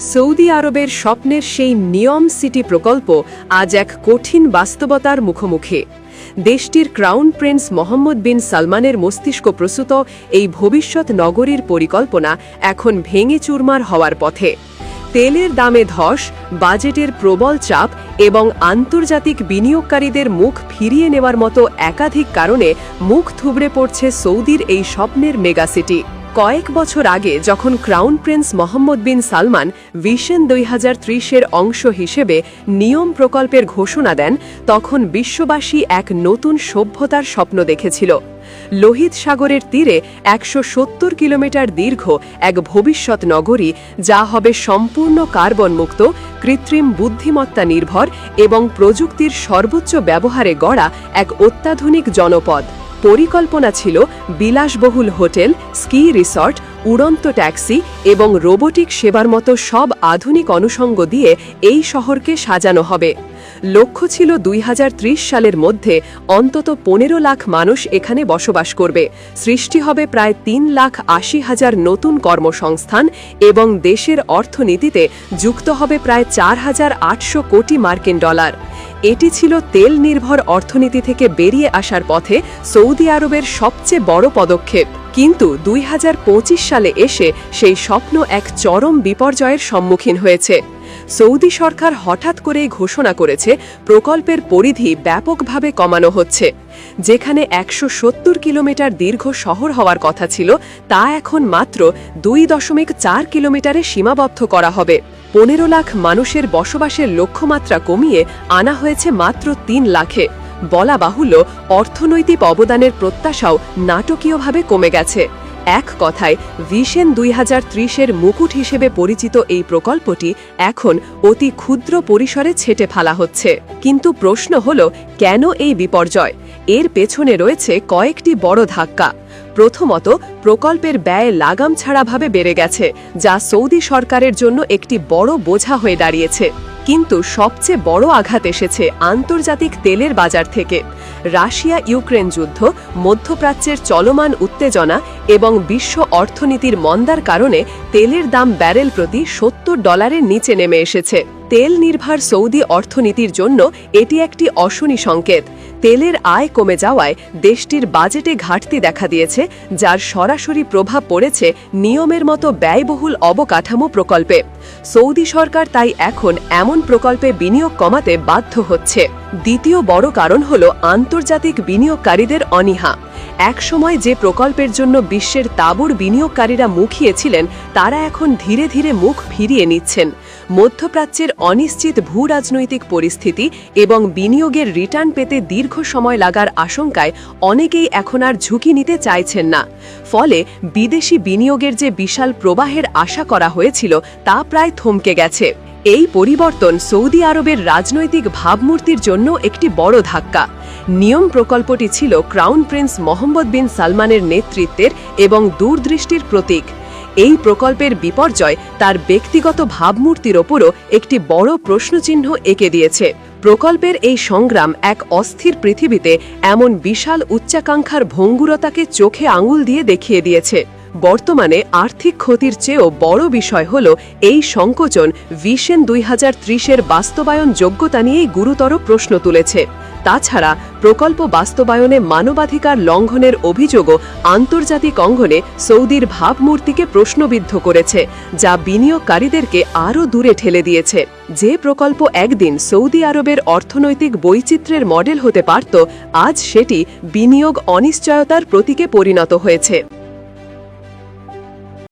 Saudi আরবের স্বপ্নের সেই নিয়ম সিটি প্রকল্প আজ এক কঠিন বাস্তবতার মুখোমুখি। দেশটির ক্রাউন প্রিন্স মোহাম্মদ বিন সালমানের মস্তিষ্ক প্রসূত এই ভবিষ্যৎ নগরীর পরিকল্পনা এখন ভেঙে চুরমার হওয়ার পথে। তেলের দামে ধস, বাজেটের প্রবল চাপ এবং আন্তর্জাতিক বিনিয়োগকারীদের মুখ ফিরিয়ে নেওয়ার মতো একাধিক কারণে মুখ থুবড়ে পড়ছে সৌদির এই স্বপ্নের মেগাসিটি কয়েক বছর আগে যখন crown prince Mohammed bin Salman vision দুই হাজার ত্রিশের অংশ হিসেবে নিয়ম প্রকল্পের ঘোষণা দেন, তখন বিশ্ববাসী এক নতুন সভ্যতার স্বপ্ন দেখেছিল। লোহিত সাগরের তীরে একশো সত্তর কিলোমিটার দীর্ঘ এক ভবিষ্যৎ নগরী যা হবে সম্পূর্ণ কার্বন মুক্ত কৃত্রিম বুদ্ধিমত্তা নির্ভর এবং প্রযুক্তির সর্বোচ্চ ব্যবহারে গড়া এক অত্যাধুনিক জনপদ। পরিকল্পনা ছিল বিলাসবহুল হোটেল, স্কি রিসর্ট, উড়ন্ত ট্যাক্সি এবং রোবোটিক সেবার মতো সব আধুনিক অনুষঙ্গ দিয়ে এই শহরকে সাজানো হবে। লক্ষ্য ছিল দুই হাজার ত্রিশ সালের মধ্যে অন্তত পনেরো লাখ মানুষ এখানে বসবাস করবে। সৃষ্টি হবে প্রায় তিন লাখ আশি হাজার নতুন কর্মসংস্থান এবং দেশের অর্থনীতিতে যুক্ত হবে প্রায় চার হাজার আটশো কোটি মার্কিন ডলার। এটি ছিল তেল নির্ভর অর্থনীতি থেকে বেরিয়ে আসার পথে সৌদি আরবের সবচেয়ে বড় পদক্ষেপ। কিন্তু দুই হাজার পঁচিশ সালে এসে সেই স্বপ্ন এক চরম বিপর্যয়ের সম্মুখীন হয়েছে। সৌদি সরকার হঠাৎ করেই ঘোষণা করেছে, প্রকল্পের পরিধি ব্যাপকভাবে কমানো হচ্ছে। যেখানে একশো সত্তর কিলোমিটার দীর্ঘ শহর হওয়ার কথা ছিল, তা এখন মাত্র দুই দশমিক চার কিলোমিটারে সীমাবদ্ধ করা হবে। পনেরো লাখ মানুষের বসবাসের লক্ষ্যমাত্রা কমিয়ে আনা হয়েছে মাত্র তিন লাখে। বলা বাহুল্য, অর্থনৈতিক অবদানের প্রত্যাশাও নাটকীয়ভাবে কমে গেছে। এক কথায় ভিশন দুই হাজার ত্রিশের মুকুট হিসেবে পরিচিত এই প্রকল্পটি এখন অতি ক্ষুদ্র পরিসরে ছেটে ফেলা হচ্ছে। কিন্তু প্রশ্ন হল, কেন এই বিপর্যয়? এর পেছনে রয়েছে কয়েকটি বড় ধাক্কা। প্রথমত, প্রকল্পের ব্যয় লাগাম ছাড়াভাবে বেড়ে গেছে, যা সৌদি সরকারের জন্য একটি বড় বোঝা হয়ে দাঁড়িয়েছে। কিন্তু সবচেয়ে বড় আঘাত এসেছে আন্তর্জাতিক তেলের বাজার থেকে। রাশিয়া ইউক্রেন যুদ্ধ, মধ্যপ্রাচ্যের চলমান উত্তেজনা এবং বিশ্ব অর্থনীতির মন্দার কারণে তেলের দাম ব্যারেল প্রতি সত্তর ডলারের নিচে নেমে এসেছে। তেল নির্ভর সৌদি অর্থনীতির জন্য এটি একটি অশনি সংকেত। তেলের আয় কমে যাওয়ায় দেশটির বাজেটে ঘাটতি দেখা দিয়েছে, যার সরাসরি প্রভাব পড়েছে নিয়মের মতো ব্যয়বহুল অবকাঠামো প্রকল্পে। সৌদি সরকার তাই এখন এমন প্রকল্পে বিনিয়োগ কমাতে বাধ্য হচ্ছে। দ্বিতীয় বড় কারণ হল আন্তর্জাতিক বিনিয়োগকারীদের অনীহা। একসময় যে প্রকল্পের জন্য বিশ্বের তাবুর বিনিয়োগকারীরা মুখিয়েছিলেন তারা এখন ধীরে ধীরে মুখ ফিরিয়ে নিচ্ছেন। মধ্যপ্রাচ্যের অনিশ্চিত ভূ রাজনৈতিক পরিস্থিতি এবং বিনিয়োগের রিটার্ন পেতে দীর্ঘ সময় লাগার আশঙ্কায় অনেকেই এখন আর ঝুঁকি নিতে চাইছেন না। ফলে বিদেশি বিনিয়োগের যে বিশাল প্রবাহের আশা করা হয়েছিল, তা প্রায় থমকে গেছে। এই পরিবর্তন সৌদি আরবের রাজনৈতিক ভাবমূর্তির জন্য একটি বড় ধাক্কা। নিয়ম প্রকল্পটি ছিল ক্রাউন প্রিন্স মোহাম্মদ বিন সালমানের নেতৃত্বের এবং দূরদৃষ্টির প্রতীক। এই প্রকল্পের বিপর্যয় তার ব্যক্তিগত ভাবমূর্তির ওপরও একটি বড় প্রশ্নচিহ্ন এঁকে দিয়েছে। প্রকল্পের এই সংগ্রাম এক অস্থির পৃথিবীতে এমন বিশাল উচ্চাকাঙ্ক্ষার ভঙ্গুরতাকে চোখে আঙুল দিয়ে দেখিয়ে দিয়েছে। বর্তমানে আর্থিক ক্ষতির চেয়েও বড় বিষয় হল এই সংকোচন ভিশন দুই হাজার ত্রিশের বাস্তবায়ন যোগ্যতা নিয়েই গুরুতর প্রশ্ন তুলেছে। তাছাড়া প্রকল্প বাস্তবায়নে মানবাধিকার লঙ্ঘনের অভিযোগও আন্তর্জাতিক অঙ্গনে সৌদির ভাবমূর্তিকে প্রশ্নবিদ্ধ করেছে, যা বিনিয়োগকারীদেরকে আরও দূরে ঠেলে দিয়েছে। যে প্রকল্প একদিন সৌদি আরবের অর্থনৈতিক বৈচিত্র্যের মডেল হতে পারত, আজ সেটি বিনিয়োগ অনিশ্চয়তার প্রতীকে পরিণত হয়েছে।